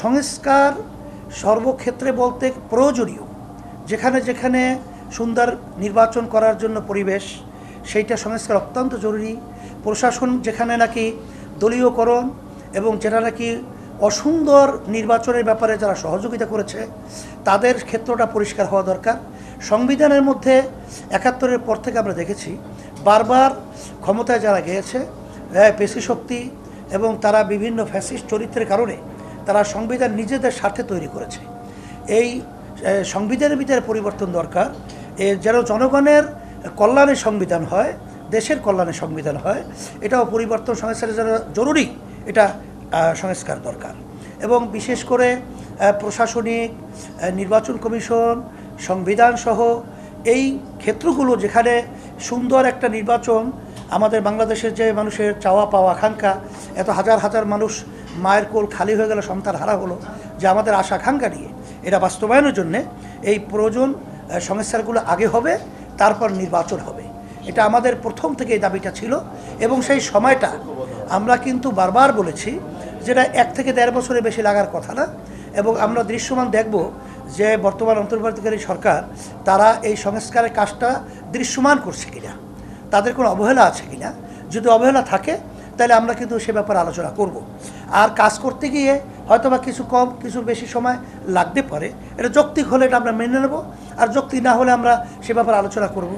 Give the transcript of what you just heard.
সংস্কার সর্বক্ষেত্রে বলতে প্রয়োজনীয়। যেখানে যেখানে সুন্দর নির্বাচন করার জন্য পরিবেশ, সেইটা সংস্কার অত্যন্ত জরুরি। প্রশাসন যেখানে নাকি দলীয়করণ এবং যেটা নাকি অসুন্দর নির্বাচনের ব্যাপারে যারা সহযোগিতা করেছে, তাদের ক্ষেত্রটা পরিষ্কার হওয়া দরকার। সংবিধানের মধ্যে একাত্তরের পর থেকে আমরা দেখেছি, বারবার ক্ষমতায় যারা গিয়েছে পেশি শক্তি এবং তারা বিভিন্ন ফ্যাসিস্ট চরিত্রের কারণে তারা সংবিধান নিজেদের স্বার্থে তৈরি করেছে। এই সংবিধানের ভিতরে পরিবর্তন দরকার। এ, যেন জনগণের কল্যাণে সংবিধান হয়, দেশের কল্যাণের সংবিধান হয়, এটাও পরিবর্তন সংস্কারের জন্য জরুরি, এটা সংস্কার দরকার। এবং বিশেষ করে প্রশাসনিক নির্বাচন কমিশন, সংবিধান সহ এই ক্ষেত্রগুলো যেখানে সুন্দর একটা নির্বাচন, আমাদের বাংলাদেশের যে মানুষের চাওয়া পাওয়া আকাঙ্ক্ষা, এত হাজার হাজার মানুষ মায়ের কোল খালি হয়ে গেল, সন্তান হারা হলো, যে আমাদের আশা আকাঙ্ক্ষা নিয়ে। এটা বাস্তবায়নের জন্যে এই প্রয়োজন সংস্কারগুলো আগে হবে, তারপর নির্বাচন হবে। এটা আমাদের প্রথম থেকে এই দাবিটা ছিল এবং সেই সময়টা আমরা কিন্তু বারবার বলেছি যেটা এক থেকে দেড় বছরের বেশি লাগার কথা না এবং আমরা দৃশ্যমান দেখব যে বর্তমান অন্তর্বর্তীকারী সরকার তারা এই সংস্কারের কাজটা দৃশ্যমান করছে কিনা, তাদের কোনো অবহেলা আছে কিনা। যদি অবহেলা থাকে তাহলে আমরা কিন্তু সে ব্যাপারে আলোচনা করব। আর কাজ করতে গিয়ে হয়তো বা কিছু কম, কিছু বেশি সময় লাগতে পারে। এটা যৌক্তিক হলে এটা আমরা মেনে নেব, আর যৌক্তিক না হলে আমরা সে ব্যাপারে আলোচনা করব।